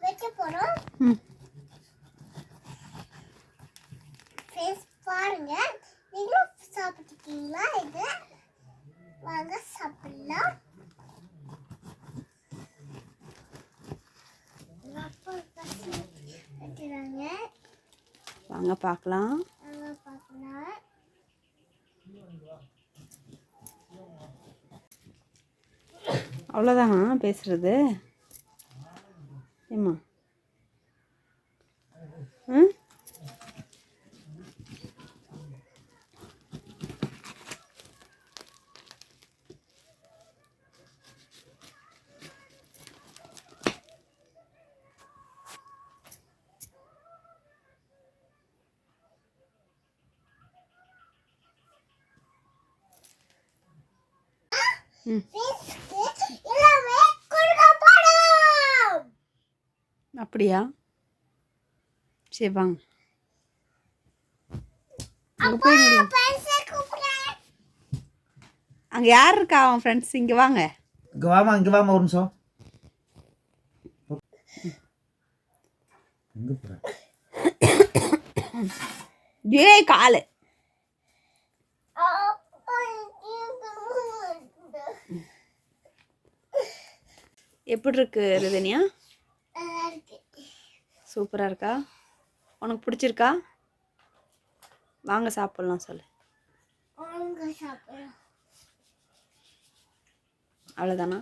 வைக்க போறோம் ம் ஃப்ரெண்ட்ஸ் பாருங்க நீங்களும் சாப்பிட்டுருக்கீங்களா இது வாங்க சாப்பிடலாம் வாங்க பார்க்கலாம். வாங்க பார்க்கலாம் அவ்வளோதானா பேசுறது? 哎妈嗯。嗯 அப்படியா? சரி வாங்க. அங்கே போய் யார் இருக்கா அவன் ஃப்ரெண்ட்ஸ் இங்கே வாங்க. இங்கே வாமா இங்கே வாமா ஒரு நிமிஷம். ஏய் காலு. எப்படி இருக்கு ரிதன்யா சூப்பராக இருக்கா? உனக்கு பிடிச்சிருக்கா? வாங்க சாப்பிட்லாம் சொல்லு. அவ்வளோதானா